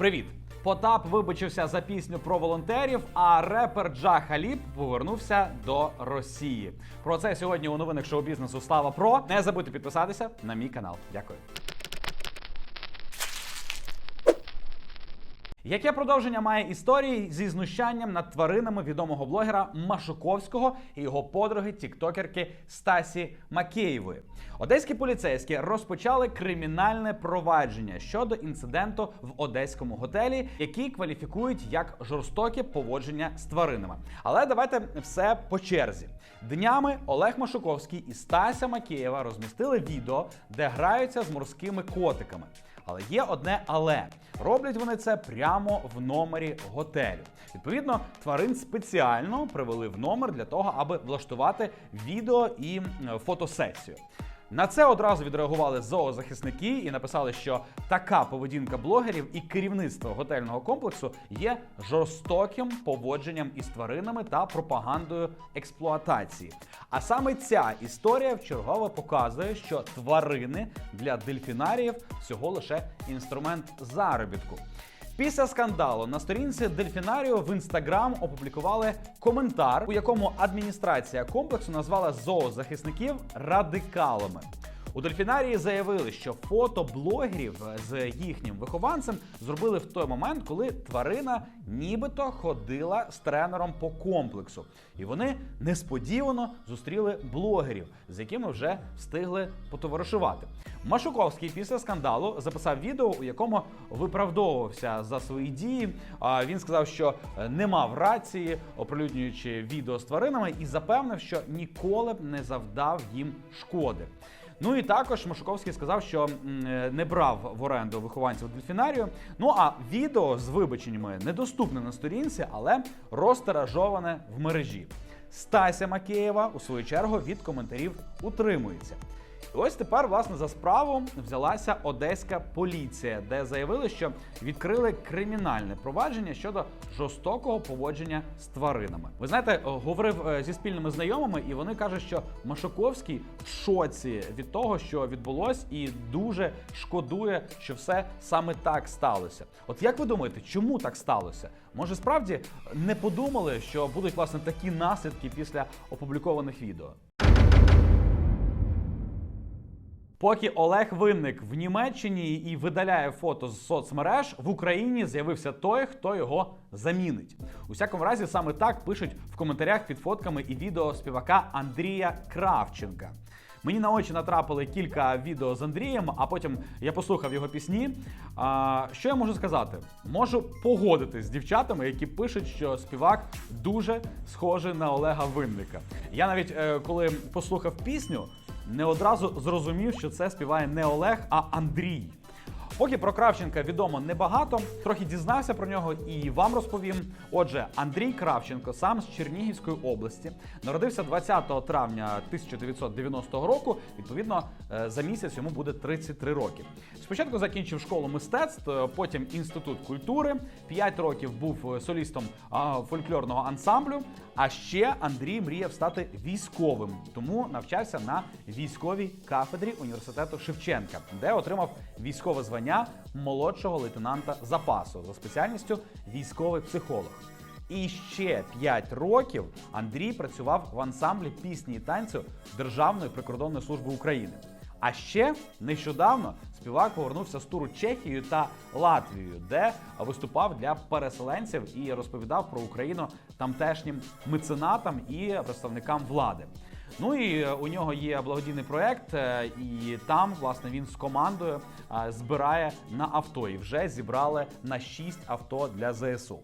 Привіт! Потап вибачився за пісню про волонтерів, а репер Джа Халіб повернувся до Росії. Про це сьогодні у новинах шоу бізнесу Слава Про. Не забудьте підписатися на мій канал. Дякую. Яке продовження має історії зі знущанням над тваринами відомого блогера Машуковського і його подруги тіктокерки Стасі Макеєвої? Одеські поліцейські розпочали кримінальне провадження щодо інциденту в одеському готелі, який кваліфікують як жорстоке поводження з тваринами. Але давайте все по черзі. Днями Олег Машуковський і Стася Макеєва розмістили відео, де граються з морськими котиками. Але є одне але роблять вони це прямо в номері готелю. Відповідно, тварин спеціально привели в номер для того, аби влаштувати відео і фотосесію. На це одразу відреагували зоозахисники і написали, що така поведінка блогерів і керівництва готельного комплексу є жорстоким поводженням із тваринами та пропагандою експлуатації. А саме ця історія вчергове показує, що тварини для дельфінаріїв всього лише інструмент заробітку. Після скандалу на сторінці Дельфінаріо в інстаграм опублікували коментар, у якому адміністрація комплексу назвала зоозахисників радикалами. У дельфінарії заявили, що фото блогерів з їхнім вихованцем зробили в той момент, коли тварина нібито ходила з тренером по комплексу, і вони несподівано зустріли блогерів, з якими вже встигли потоваришувати. Машуковський після скандалу записав відео, у якому виправдовувався за свої дії. Він сказав, що е, не мав рації, оприлюднюючи відео з тваринами, і запевнив, що ніколи б не завдав їм шкоди. Ну і також Машуковський сказав, що е, не брав в оренду вихованців дельфінарію. Ну а відео з вибаченнями недоступне на сторінці, але розтиражоване в мережі. Стася Макеєва у свою чергу від коментарів утримується. І ось тепер, власне, за справу взялася одеська поліція, де заявили, що відкрили кримінальне провадження щодо жорстокого поводження з тваринами. Ви знаєте, е, говорив е, зі спільними знайомими, і вони кажуть, що Машуковський в шоці від того, що відбулось, і дуже шкодує, що все саме так сталося. От як ви думаєте, чому так сталося? Може, справді не подумали, що будуть власне такі наслідки після опублікованих відео? Поки Олег Винник в Німеччині і видаляє фото з соцмереж, в Україні з'явився той, хто його замінить. У всякому разі, саме так пишуть в коментарях під фотками і відео співака Андрія Кравченка. Мені на очі натрапили кілька відео з Андрієм, а потім я послухав його пісні. А, що я можу сказати? Можу погодитись з дівчатами, які пишуть, що співак дуже схожий на Олега Винника. Я навіть е, коли послухав пісню, не одразу зрозумів, що це співає не Олег, а Андрій. Поки про Кравченка відомо небагато, трохи дізнався про нього і вам розповім. Отже, Андрій Кравченко, сам з Чернігівської області, народився 20 травня 1990 року. Відповідно, е, за місяць йому буде 33 роки. Спочатку закінчив школу мистецтв, е, потім інститут культури. 5 років був е, солістом фольклорного ансамблю. А ще Андрій мріяв стати військовим, тому навчався на військовій кафедрі університету Шевченка, де отримав військове звання молодшого лейтенанта запасу за спеціальністю військовий психолог. І ще 5 років Андрій працював в ансамблі пісні і танцю Державної прикордонної служби України. А ще нещодавно співак повернувся з туру Чехією та Латвією, де виступав для переселенців і розповідав про Україну тамтешнім меценатам і представникам влади. Ну і е, у нього є благодійний проект, е, і там власне він з командою е, збирає на авто. І вже зібрали на 6 авто для ЗСУ.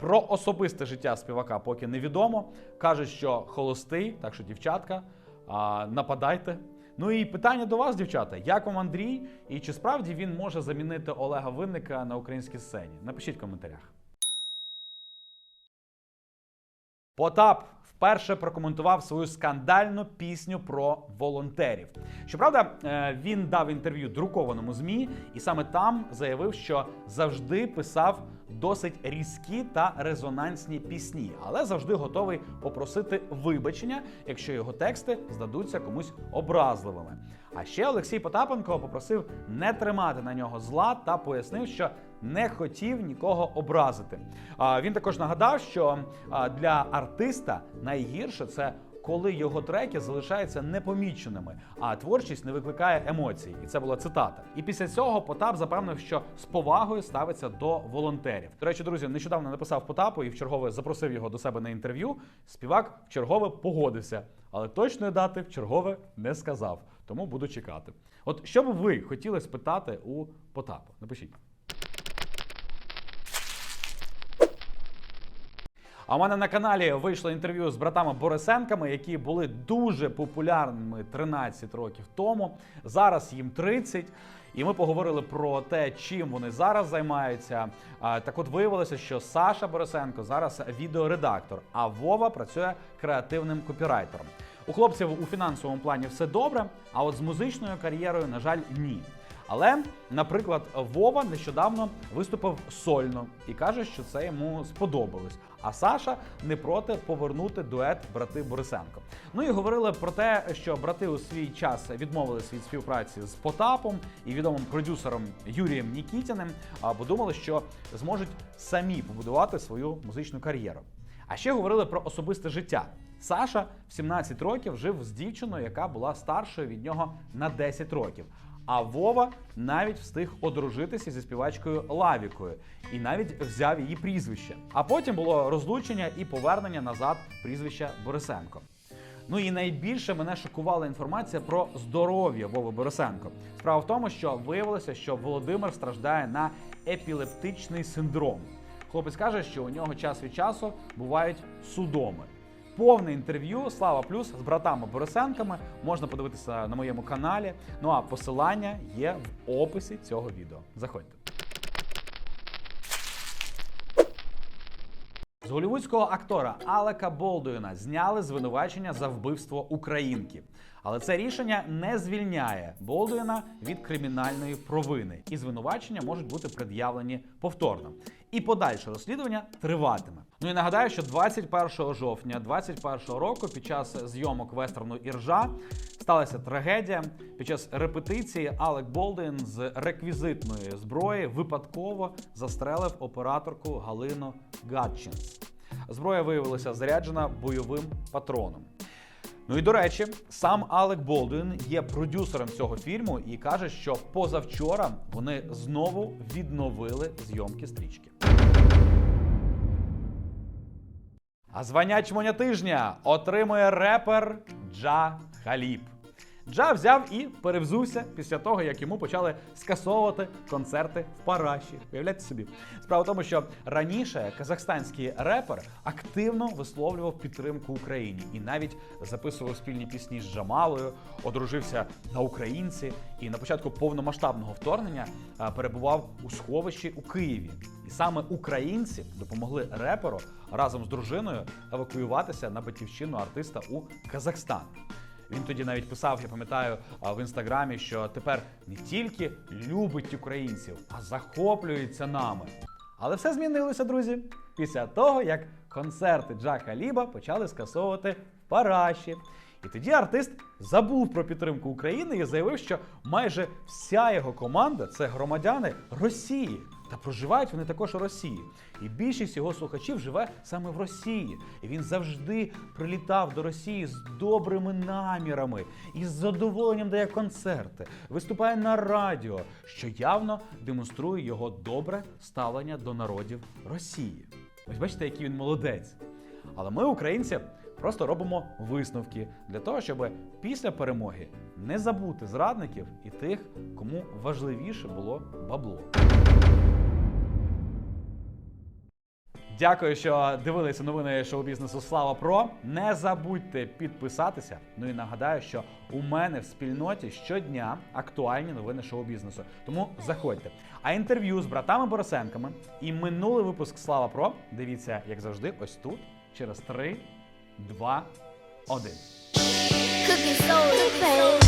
Про особисте життя співака поки невідомо. Кажуть, що холостий, так що дівчатка, нападайте. Ну і питання до вас, дівчата: як вам Андрій? І чи справді він може замінити Олега Винника на українській сцені? Напишіть в коментарях. Потап вперше прокоментував свою скандальну пісню про волонтерів. Щоправда, е, він дав інтерв'ю друкованому змі, і саме там заявив, що завжди писав досить різкі та резонансні пісні, але завжди готовий попросити вибачення, якщо його тексти здадуться комусь образливими. А ще Олексій Потапенко попросив не тримати на нього зла та пояснив, що не хотів нікого образити. Він також нагадав, що для артиста найгірше це. Коли його треки залишаються непоміченими, а творчість не викликає емоцій, і це була цитата. І після цього Потап запевнив, що з повагою ставиться до волонтерів. До речі, друзі, нещодавно написав Потапу і вчергове запросив його до себе на інтерв'ю. Співак вчергове погодився, але точної дати вчергове не сказав. Тому буду чекати. От що б ви хотіли спитати у Потапа? Напишіть. А у мене на каналі вийшло інтерв'ю з братами Борисенками, які були дуже популярними 13 років тому. Зараз їм 30. І ми поговорили про те, чим вони зараз займаються. Так от виявилося, що Саша Борисенко зараз відеоредактор, а Вова працює креативним копірайтером. У хлопців у фінансовому плані все добре, а от з музичною кар'єрою, на жаль, ні. Але, наприклад, Вова нещодавно виступив сольно і каже, що це йому сподобалось. А Саша не проти повернути дует брати Борисенко. Ну і говорили про те, що брати у свій час відмовились від співпраці з Потапом і відомим продюсером Юрієм Нікітіним, а, бо думали, що зможуть самі побудувати свою музичну кар'єру. А ще говорили про особисте життя. Саша в 17 років жив з дівчиною, яка була старшою від нього на 10 років. А Вова навіть встиг одружитися зі співачкою Лавікою і навіть взяв її прізвище. А потім було розлучення і повернення назад прізвища Борисенко. Ну і найбільше мене шокувала інформація про здоров'я Вови Борисенко. Справа в тому, що виявилося, що Володимир страждає на епілептичний синдром. Хлопець каже, що у нього час від часу бувають судоми. Повне інтерв'ю Слава Плюс з братами Борисенками можна подивитися на моєму каналі. Ну а посилання є в описі цього відео. Заходьте. З голівудського актора Алека Болдуїна зняли звинувачення за вбивство українки. Але це рішення не звільняє Болдуїна від кримінальної провини, і звинувачення можуть бути пред'явлені повторно. І подальше розслідування триватиме. Ну і нагадаю, що 21 жовтня 2021 року, під час зйомок вестерну Іржа, сталася трагедія. Під час репетиції Алек Болдуін з реквізитної зброї випадково застрелив операторку Галину Гатчинс. Зброя виявилася заряджена бойовим патроном. Ну і до речі, сам Алек Болдуін є продюсером цього фільму і каже, що позавчора вони знову відновили зйомки стрічки. А звання чмоня тижня отримує репер Джа Халіб. Джа взяв і перевзувся після того, як йому почали скасовувати концерти в Параші. Уявляєте собі. Справа в тому, що раніше казахстанський репер активно висловлював підтримку Україні і навіть записував спільні пісні з Джамалою, одружився на українці і на початку повномасштабного вторгнення перебував у сховищі у Києві. І саме українці допомогли реперу разом з дружиною евакуюватися на батьківщину артиста у Казахстан. Він тоді навіть писав, я пам'ятаю, в інстаграмі, що тепер не тільки любить українців, а захоплюється нами. Але все змінилося, друзі, після того, як концерти Джака Ліба почали скасовувати в Параші. І тоді артист забув про підтримку України і заявив, що майже вся його команда це громадяни Росії. Та проживають вони також у Росії. І більшість його слухачів живе саме в Росії. І він завжди прилітав до Росії з добрими намірами і з задоволенням дає концерти, виступає на радіо, що явно демонструє його добре ставлення до народів Росії. Ось бачите, який він молодець. Але ми, українці, просто робимо висновки для того, щоб після перемоги не забути зрадників і тих, кому важливіше було бабло. Дякую, що дивилися новини шоу-бізнесу Слава Про. Не забудьте підписатися. Ну і нагадаю, що у мене в спільноті щодня актуальні новини шоу-бізнесу. Тому заходьте. А інтерв'ю з братами Борисенками і минулий випуск Слава Про. Дивіться, як завжди, ось тут, через 3, 2, 1. Cooking soul, baby.